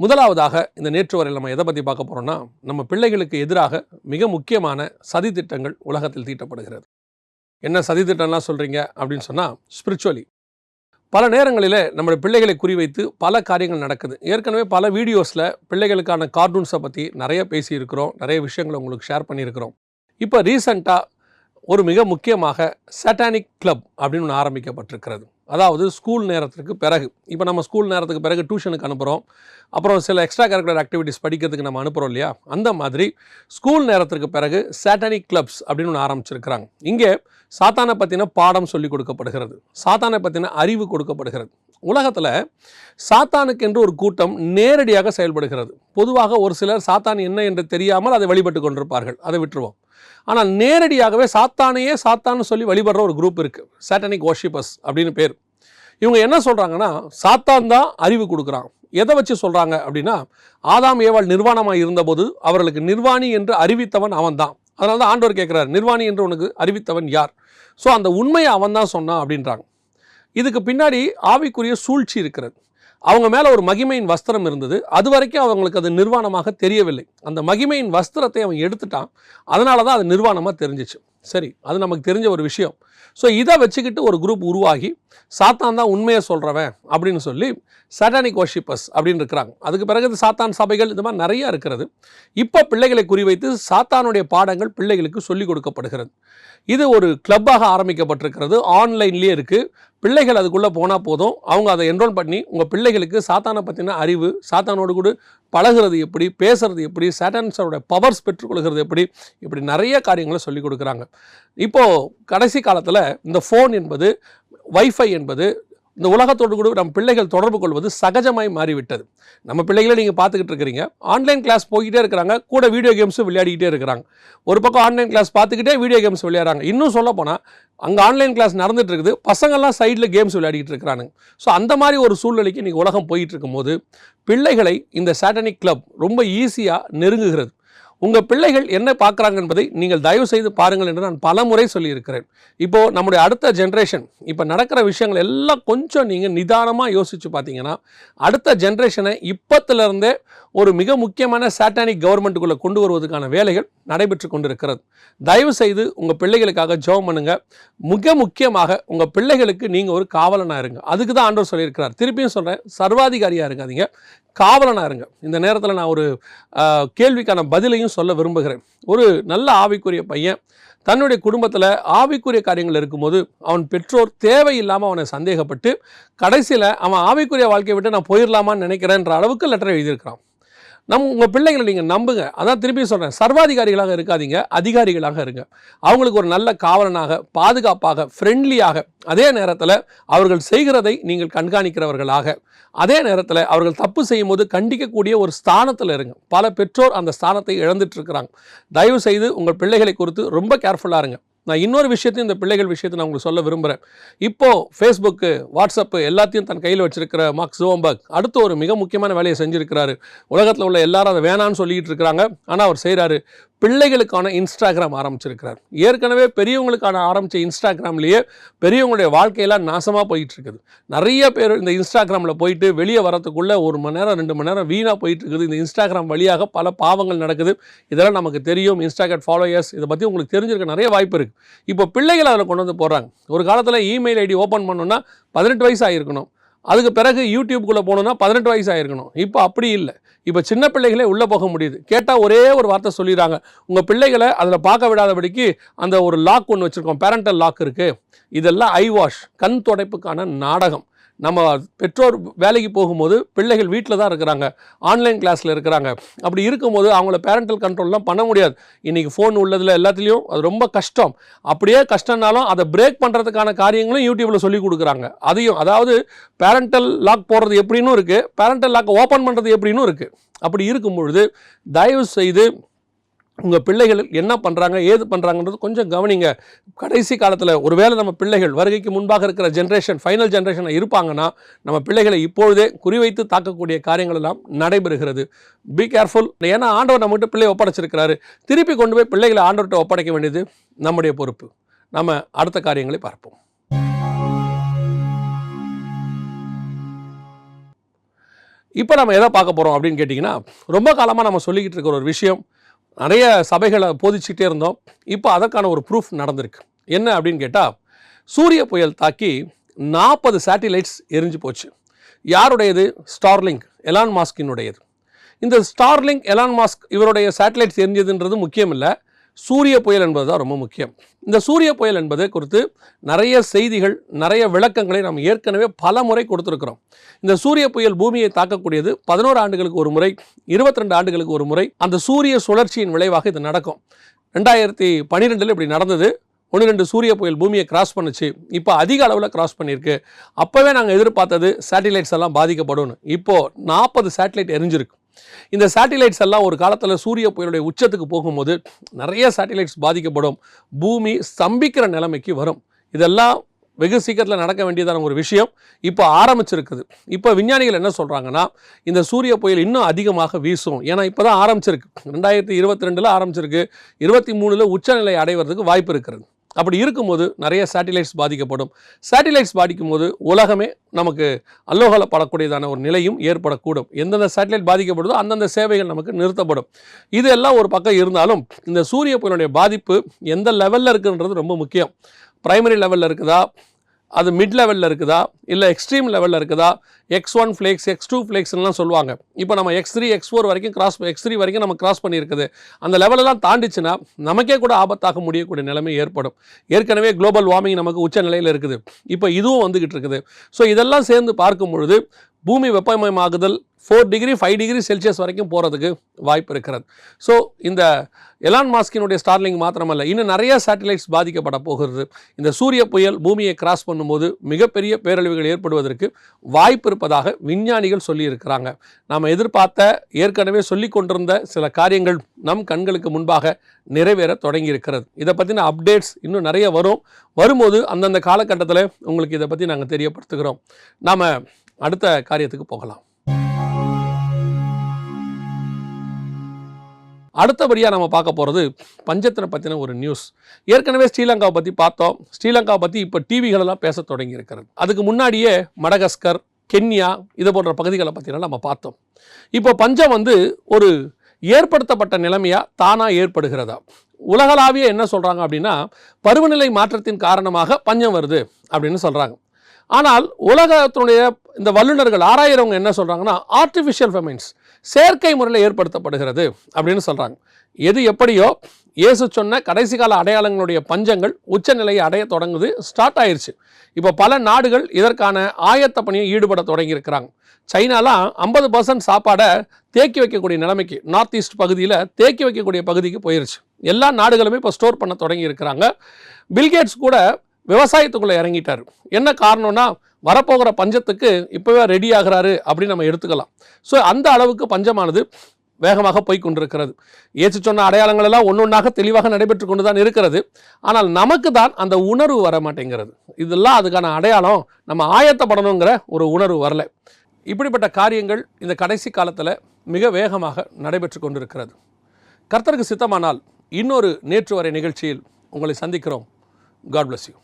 முதலாவதாக இந்த நேற்று வரையில் நம்ம எதை பற்றி பார்க்க போகிறோம்னா நம்ம பிள்ளைகளுக்கு எதிராக மிக முக்கியமான சதி திட்டங்கள் உலகத்தில் தீட்டப்படுகிறது. என்ன சதி திட்டம்லாம் சொல்கிறீங்க அப்படின்னு சொன்னால் ஸ்பிரிச்சுவலி பல நேரங்களில் நம்முடைய பிள்ளைகளை குறிவைத்து பல காரியங்கள் நடக்குது. ஏற்கனவே பல வீடியோஸில் பிள்ளைகளுக்கான கார்ட்டூன்ஸை பற்றி நிறைய பேசியிருக்கிறோம் நிறைய விஷயங்களை உங்களுக்கு ஷேர் பண்ணியிருக்கிறோம். இப்போ ரீசண்டாக ஒரு மிக முக்கியமாக சாட்டானிக் கிளப் அப்படின்னு ஒன்று ஆரம்பிக்கப்பட்டிருக்கிறது. அதாவது ஸ்கூல் நேரத்துக்கு பிறகு. இப்போ நம்ம ஸ்கூல் நேரத்துக்கு பிறகு டியூஷனுக்கு அனுப்புகிறோம் அப்புறம் சில எக்ஸ்ட்ரா கரிக்குலர் ஆக்டிவிட்டிஸ் படிக்கிறதுக்கு நம்ம அனுப்புகிறோம் இல்லையா? அந்த மாதிரி ஸ்கூல் நேரத்திற்கு பிறகு சாட்டானிக் கிளப்ஸ் அப்படின்னு ஒன்று ஆரம்பிச்சிருக்கிறாங்க. இங்கே சாத்தானை பற்றின பாடம் சொல்லி கொடுக்கப்படுகிறது. சாத்தானை பற்றின அறிவு கொடுக்கப்படுகிறது. உலகத்தில் சாத்தானுக்கு என்று ஒரு கூட்டம் நேரடியாக செயல்படுகிறது. பொதுவாக ஒரு சிலர் சாத்தான் என்ன என்று தெரியாமல் அதை வழிபட்டு கொண்டிருப்பார்கள். அதை விட்டுருவோம். ஆனால் நேரடியாகவே சாத்தானையே சாத்தான்னு சொல்லி வழிபடுற ஒரு குரூப் இருக்குது சாட்டனிக் வாஷிபஸ் அப்படின்னு பேர். இவங்க என்ன சொல்கிறாங்கன்னா சாத்தான் தான் அறிவு கொடுக்குறான். எதை வச்சு சொல்கிறாங்க அப்படின்னா ஆதாம் ஏவாள் நிர்வாணமாக இருந்தபோது அவர்களுக்கு நிர்வாணி என்று அறிவித்தவன் அவன்தான். அதனால தான் ஆண்டவர் கேட்குறாரு நிர்வாணி என்று உனக்கு அறிவித்தவன் யார்? ஸோ அந்த உண்மையை அவன் தான் சொன்னான் அப்படின்றாங்க. இதுக்கு பின்னாடி ஆவிக்குரிய சூழ்ச்சி இருக்கிறது. அவங்க மேலே ஒரு மகிமையின் வஸ்திரம் இருந்தது. அது வரைக்கும் அவங்களுக்கு அது நிர்வாணமாக தெரியவில்லை. அந்த மகிமையின் வஸ்திரத்தை அவன் எடுத்துட்டான். அதனால தான் அது நிர்வாணமாக தெரிஞ்சிச்சு. சரி அது நமக்கு தெரிஞ்ச ஒரு விஷயம். ஸோ இதை வச்சுக்கிட்டு ஒரு குரூப் உருவாகி சாத்தான் தான் உண்மையை சொல்கிறவன் அப்படின்னு சொல்லி சட்டானிக் வர்ஷிப்பஸ் அப்படின்னு இருக்கிறாங்க. அதுக்கு பிறகு சாத்தான் சபைகள் இந்த மாதிரி நிறையா இருக்கிறது. இப்போ பிள்ளைகளை குறிவைத்து சாத்தானுடைய பாடங்கள் பிள்ளைகளுக்கு சொல்லிக் கொடுக்கப்படுகிறது. இது ஒரு கிளப்பாக ஆரம்பிக்கப்பட்டிருக்கிறது. ஆன்லைன்லேயே இருக்குது பிள்ளைகள் அதுக்குள்ளே போனால் போதும். அவங்க அதை என்ரோல் பண்ணி உங்கள் பிள்ளைகளுக்கு சாத்தானை பற்றின அறிவு சாத்தானோடு கூட பழகுறது எப்படி பேசுறது எப்படி சேட்டன்ஸோட பவர்ஸ் பெற்றுக்கொள்கிறது எப்படி இப்படி நிறைய காரியங்களை சொல்லிக் கொடுக்குறாங்க. இப்போது கடைசி காலத்தில் இந்த ஃபோன் என்பது வைஃபை என்பது இந்த உலகத்தோடு கூட நம்ம பிள்ளைகள் தொடர்பு கொள்வது சகஜமாய் மாறிவிட்டது. நம்ம பிள்ளைகளை நீங்கள் பார்த்துக்கிட்டு இருக்கிறீங்க. ஆன்லைன் கிளாஸ் போய்கிட்டே இருக்கிறாங்க. கூட வீடியோ கேம்ஸும் விளையாடிக்கிட்டே இருக்கிறாங்க. ஒரு பக்கம் ஆன்லைன் கிளாஸ் பார்த்துக்கிட்டே வீடியோ கேம்ஸ் விளையாடுறாங்க. இன்னும் சொல்ல போனால் அங்கே ஆன்லைன் கிளாஸ் நடந்துட்டு இருக்குது. பசங்கள்லாம் சைடில் கேம்ஸ் விளையாடிக்கிட்டு இருக்கிறானுங்க. ஸோ அந்த மாதிரி ஒரு சூழ்நிலைக்கு இன்றைக்கி உலகம் போயிட்டு இருக்கும்போது பிள்ளைகளை இந்த சாட்டனிக் கிளப் ரொம்ப ஈஸியாக நெருங்குகிறது. உங்கள் பிள்ளைகள் என்ன பார்க்குறாங்க என்பதை நீங்கள் தயவு செய்து பாருங்கள் என்று நான் பல முறை சொல்லியிருக்கிறேன். இப்போது நம்முடைய அடுத்த ஜென்ரேஷன் இப்போ நடக்கிற விஷயங்கள் எல்லாம் கொஞ்சம் நீங்கள் நிதானமாக யோசித்து பார்த்தீங்கன்னா அடுத்த ஜென்ரேஷனை இப்போத்திலிருந்தே ஒரு மிக முக்கியமான சாட்டானிக் கவர்மெண்ட்டுக்குள்ளே கொண்டு வருவதற்கான வேலைகள் நடைபெற்று கொண்டிருக்கிறது. தயவு செய்து உங்கள் பிள்ளைகளுக்காக ஜெபம் பண்ணுங்க. மிக முக்கியமாக உங்கள் பிள்ளைகளுக்கு நீங்கள் ஒரு காவலனாக இருங்க. அதுக்கு தான் ஆண்டவர் சொல்லியிருக்கிறார். திருப்பியும் சொல்கிறேன் சர்வாதிகாரியாக இருக்காதீங்க. காவலனாக இருங்க. இந்த நேரத்தில் நான் ஒரு கேள்விக்கான பதிலையும் சொல்ல விரும்புகிறேன். ஒரு நல்ல ஆவிக்குரிய பையன் தன்னுடைய குடும்பத்தில் ஆவிக்குரிய காரியங்கள் இருக்கும்போது அவன் பெற்றோர் தேவையில்லாமல் அவனை சந்தேகப்பட்டு கடைசியில் அவன் ஆவிக்குரிய வாழ்க்கையை விட்டு நான் போயிடலாமான்னு நினைக்கிறேன்ற அளவுக்கு லெட்டர் எழுதியிருக்கிறான். நம் உங்கள் பிள்ளைகளை நீங்கள் நம்புங்க. அதான் திருப்பி சொல்கிறேன் சர்வாதிகாரிகளாக இருக்காதீங்க. அதிகாரிகளாக இருங்க. அவங்களுக்கு ஒரு நல்ல காவலனாக பாதுகாப்பாக ஃப்ரெண்ட்லியாக அதே நேரத்தில் அவர்கள் செய்கிறதை நீங்கள் கண்காணிக்கிறவர்களாக. அதே நேரத்தில் அவர்கள் தப்பு செய்யும்போது கண்டிக்கக்கூடிய ஒரு ஸ்தானத்தில் இருங்க. பல பெற்றோர் அந்த ஸ்தானத்தை இழந்துட்டு இருக்கிறாங்க. தயவு செய்து உங்கள் பிள்ளைகளை குறித்து ரொம்ப கேர்ஃபுல்லாக இருங்க. நான் இன்னொரு விஷயத்தையும் இந்த பிள்ளைகள் விஷயத்தை நான் உங்களுக்கு சொல்ல விரும்புகிறேன் இப்போது ஃபேஸ்புக்கு வாட்ஸ்அப்பு எல்லாத்தையும் தன் கையில் வச்சிருக்கிற மார்க் ஜுவம்பர்க் அடுத்து ஒரு மிக முக்கியமான வேலையை செஞ்சுருக்கிறாரு. உலகத்தில் உள்ள எல்லாரும் அதை வேணான்னு சொல்லிட்டு இருக்கிறாங்க. ஆனால் அவர் செய்கிறாரு பிள்ளைகளுக்கான இன்ஸ்டாகிராம் ஆரம்பிச்சிருக்கிறார். ஏற்கனவே பெரியவங்களுக்கான ஆரம்பித்த இன்ஸ்டாகிராம்லேயே பெரியவங்களுடைய வாழ்க்கையெல்லாம் நாசமாக போயிட்டுருக்குது. நிறைய பேர் இந்த இன்ஸ்டாகிராமில் போயிட்டு வெளியே வரத்துக்குள்ளே ஒரு மணி நேரம் ரெண்டு மணி நேரம் வீணாக போயிட்டு இருக்குது இந்த இன்ஸ்டாகிராம் வழியாக பல பாவங்கள் நடக்குது. இதெல்லாம் நமக்கு தெரியும். இன்ஸ்டாகிராம் ஃபாலோயர்ஸ் இதை பற்றி உங்களுக்கு தெரிஞ்சிருக்க நிறைய வாய்ப்பு இருக்குது இப்போ பிள்ளைகள் அதில் கொண்டு வந்து போடுறாங்க. ஒரு காலத்தில் இமெயில் ஐடி ஓப்பன் பண்ணோன்னா பதினெட்டு வயசு ஆகிருக்கணும் அதுக்கு பிறகு யூடியூப்குள்ளே போகணுன்னா பதினெட்டு வயசு ஆகிருக்கணும் இப்போ அப்படி இல்லை. இப்போ சின்ன பிள்ளைகளே உள்ளே போக முடியுது. கேட்டால் ஒரே ஒரு வார்த்தை சொல்லிடுறாங்க. உங்கள் பிள்ளைகளை அதில் பார்க்க விடாதபடிக்கு அந்த ஒரு லாக் ஒன்று வச்சுருக்கோம். பேரண்டல் லாக் இருக்குது இதெல்லாம் ஐ வாஷ் கண் தொடைப்புக்கான நாடகம். நம்ம பெற்றோர் வேலைக்கு போகும்போது பிள்ளைகள் வீட்டில் தான் இருக்கிறாங்க ஆன்லைன் கிளாஸில் இருக்கிறாங்க. அப்படி இருக்கும்போது அவங்கள பேரண்டல் கண்ட்ரோல்லாம் பண்ண முடியாது. இன்றைக்கி ஃபோன் உள்ளதில் எல்லாத்துலேயும் அது ரொம்ப கஷ்டம். அப்படியே கஷ்டம்னாலும் அதை பிரேக் பண்ணுறதுக்கான காரியங்களும் யூடியூப்பில் சொல்லி கொடுக்குறாங்க. அதையும் அதாவது பேரண்டல் லாக் போடுறது எப்படின்னு இருக்குது பேரண்டல் லாக் ஓப்பன் பண்ணுறது எப்படின்னு இருக்குது அப்படி இருக்கும் பொழுது தயவு செய்து உங்கள் பிள்ளைகள் என்ன பண்ணுறாங்க ஏது பண்ணுறாங்கன்றது கொஞ்சம் கவனிங்க. கடைசி காலத்தில் ஒருவேளை நம்ம பிள்ளைகள் வருகைக்கு முன்பாக இருக்கிற ஜென்ரேஷன் ஃபைனல் ஜென்ரேஷனில் இருப்பாங்கன்னா நம்ம பிள்ளைகளை இப்பொழுதே குறிவைத்து தாக்கக்கூடிய காரியங்கள் எல்லாம் நடைபெறுகிறது. பி கேர்ஃபுல் ஏன்னா ஆண்டவர் நம்மகிட்ட பிள்ளையை ஒப்படைச்சிருக்கிறாரு. திருப்பி கொண்டு போய் பிள்ளைகளை ஆண்டவர்கிட்ட ஒப்படைக்க வேண்டியது நம்முடைய பொறுப்பு. நம்ம அடுத்த காரியங்களை பார்ப்போம். இப்போ நம்ம எதை பார்க்க போகிறோம் அப்படின்னு கேட்டிங்கன்னா ரொம்ப காலமாக நம்ம சொல்லிக்கிட்டு இருக்கிற ஒரு விஷயம் நிறைய சபைகளை போதிச்சுட்டே இருந்தோம். இப்போ அதற்கான ஒரு ப்ரூஃப் நடந்திருக்கு. என்ன அப்படின்னு கேட்டால் சூரிய புயல் தாக்கி நாற்பது சேட்டிலைட்ஸ் எரிஞ்சு போச்சு. யாருடையது? ஸ்டார்லிங்க் எலான் மாஸ்கினுடையது இந்த ஸ்டார்லிங்க் எலான் மாஸ்க் இவருடைய சேட்டலைட்ஸ் எரிஞ்சதுன்றது முக்கியம் இல்லை சூரிய புயல் என்பது தான் ரொம்ப முக்கியம். இந்த சூரிய புயல் என்பது குறித்து நிறைய செய்திகள் நிறைய விளக்கங்களை நாம் ஏற்கனவே பல முறை கொடுத்துருக்கிறோம். இந்த சூரிய புயல் பூமியை தாக்கக்கூடியது பதினோரு ஆண்டுகளுக்கு ஒரு முறை இருபத்தி ரெண்டு ஆண்டுகளுக்கு ஒரு முறை அந்த சூரிய சுழற்சியின் விளைவாக இது நடக்கும். ரெண்டாயிரத்தி பன்னிரெண்டில் இப்படி நடந்தது. ஒன்று ரெண்டு சூரிய புயல் பூமியை கிராஸ் பண்ணுச்சு. இப்போ அதிக அளவில் கிராஸ் பண்ணியிருக்கு. அப்போவே நாங்கள் எதிர்பார்த்தது சேட்டிலைட்ஸ் எல்லாம் பாதிக்கப்படும் இப்போது நாற்பது சேட்டிலைட் எரிஞ்சிருக்கு. இந்த சேட்டிலைட்ஸ் எல்லாம் ஒரு காலத்தில் சூரிய புயலுடைய உச்சத்துக்கு போகும்போது நிறைய சேட்டிலைட்ஸ் பாதிக்கப்படும். பூமி ஸ்தம்பிக்கிற நிலைமைக்கு வரும். இதெல்லாம் வெகு சீக்கிரத்தில் நடக்க வேண்டியதான ஒரு விஷயம். இப்போ ஆரம்பிச்சிருக்குது. இப்போ விஞ்ஞானிகள் என்ன சொல்கிறாங்கன்னா இந்த சூரிய புயல் இன்னும் அதிகமாக வீசும். ஏன்னா இப்போ தான் ஆரம்பிச்சிருக்கு. ரெண்டாயிரத்தி இருபத்தி ரெண்டில் ஆரம்பிச்சிருக்கு. இருபத்தி மூணில் உச்சநிலை அடைவதற்கு வாய்ப்பு இருக்கிறது. அப்படி இருக்கும்போது நிறைய சேட்டிலைட்ஸ் பாதிக்கப்படும். சேட்டிலைட்ஸ் பாதிக்கும்போது உலகமே நமக்கு அல்லோகலப்படக்கூடியதான ஒரு நிலையும் ஏற்படக்கூடும். எந்தெந்த சேட்டிலைட் பாதிக்கப்படுதோ அந்தந்த சேவைகள் நமக்கு நிறுத்தப்படும். இது எல்லாம் ஒரு பக்கம் இருந்தாலும் இந்த சூரிய புயலுடைய பாதிப்பு எந்த லெவலில் இருக்குன்றது ரொம்ப முக்கியம். ப்ரைமரி லெவலில் இருக்குதா? அது மிட் லெவலில் இருக்குதா? இல்லை எக்ஸ்ட்ரீம் லெவலில் இருக்குதா? X one flux X two ஃப்ளேக்ஸ்லாம் சொல்லுவாங்க. இப்போ நம்ம எக்ஸ் த்ரீ எக்ஸ் ஃபோர் வரைக்கும் கிராஸ் எக்ஸ் த்ரீ வரைக்கும் நம்ம கிராஸ் பண்ணியிருக்குது. அந்த லெவலெல்லாம் தாண்டிச்சுன்னா நமக்கே கூட ஆபத்தாக முடியக்கூடிய நிலைமை ஏற்படும். ஏற்கனவே குளோபல் வார்மிங் நமக்கு உச்ச நிலையில் இருக்குது. இப்போ இதுவும் வந்துக்கிட்டு இருக்குது. ஸோ இதெல்லாம் சேர்ந்து பார்க்கும் பொழுது பூமி வெப்பமயமாகுதல் four degree five degree Celsius வரைக்கும் போகிறதுக்கு வாய்ப்பு இருக்கிறது. ஸோ இந்த எலான் மாஸ்கினுடைய ஸ்டார்லிங் மாத்திரமல்ல இன்னும் நிறைய சேட்டலைட்ஸ் பாதிக்கப்பட போகிறது. இந்த சூரிய புயல் பூமியை கிராஸ் பண்ணும்போது மிகப்பெரிய பேரழிவுகள் ஏற்படுவதற்கு வாய்ப்பு இருப்பதாக விஞ்ஞானிகள் சொல்லியிருக்கிறாங்க. நாம் எதிர்பார்த்த ஏற்கனவே சொல்லி கொண்டிருந்த சில காரியங்கள் நம் கண்களுக்கு முன்பாக நிறைவேற தொடங்கி இருக்கிறது இதை பற்றின அப்டேட்ஸ் இன்னும் நிறைய வரும். வரும்போது அந்தந்த காலகட்டத்தில் உங்களுக்கு இதை பற்றி நாங்கள் தெரியப்படுத்துகிறோம். நாம் அடுத்த காரியத்துக்கு போகலாம். அடுத்தபடியாக நம்ம பார்க்க போகிறது பஞ்சத்தினை பற்றின ஒரு நியூஸ் ஏற்கனவே ஸ்ரீலங்காவை பற்றி பார்த்தோம். ஸ்ரீலங்காவை பற்றி இப்போ டிவிகளெல்லாம் பேச தொடங்கியிருக்கிறது. அதுக்கு முன்னாடியே மடகஸ்கர் கென்யா இது போன்ற பகுதிகளை பற்றிலாம் நம்ம பார்த்தோம். இப்போ பஞ்சம் வந்து ஒரு ஏற்படுத்தப்பட்ட நிலைமையாக தானாக ஏற்படுகிறதா? உலகளாவிய என்ன சொல்கிறாங்க அப்படின்னா பருவநிலை மாற்றத்தின் காரணமாக பஞ்சம் வருது அப்படின்னு சொல்கிறாங்க ஆனால் உலகத்தினுடைய இந்த வல்லுநர்கள் ஆராயிறவங்க என்ன சொல்கிறாங்கன்னா ஆர்டிஃபிஷியல் ஃபெமைன்ஸ் செயற்கை முறையில் ஏற்படுத்தப்படுகிறது அப்படின்னு சொல்கிறாங்க எது எப்படியோ இயேசு சொன்ன கடைசி கால அடையாளங்களுடைய பஞ்சங்கள் உச்சநிலையை அடைய தொடங்குது ஸ்டார்ட் ஆயிருச்சு. இப்போ பல நாடுகள் இதற்கான ஆயத்த பணியை ஈடுபட தொடங்கியிருக்கிறாங்க. சைனாலாம் ஐம்பது பர்சன்ட் சாப்பாடை தேக்கி வைக்கக்கூடிய நிலைமைக்கு நார்த் ஈஸ்ட் பகுதியில் தேக்கி வைக்கக்கூடிய பகுதிக்கு போயிருச்சு. எல்லா நாடுகளுமே இப்போ ஸ்டோர் பண்ண தொடங்கி இருக்கிறாங்க பில்கேட்ஸ் கூட விவசாயத்துக்குள்ளே இறங்கிட்டார். என்ன காரணம்னா வரப்போகிற பஞ்சத்துக்கு இப்போவே ரெடி ஆகிறாரு அப்படின்னு நம்ம எடுத்துக்கலாம். ஸோ அந்த அளவுக்கு பஞ்சமானது. வேகமாக போய் கொண்டிருக்கிறது. ஏற்று சொன்ன அடையாளங்கள் எல்லாம் ஒன்றொன்றாக தெளிவாக நடைபெற்று கொண்டு தான் இருக்கிறது. ஆனால் நமக்கு தான் அந்த உணர்வு வர மாட்டேங்கிறது இதெல்லாம் அதுக்கான அடையாளம் நம்ம ஆயத்தப்படணுங்கிற ஒரு உணர்வு வரல. இப்படிப்பட்ட காரியங்கள் இந்த கடைசி காலத்தில் மிக வேகமாக நடைபெற்று கொண்டிருக்கிறது. கர்த்தருக்கு சித்தமானால் இன்னொரு நேற்று வரை நிகழ்ச்சியில் உங்களை சந்திக்கிறோம். God bless you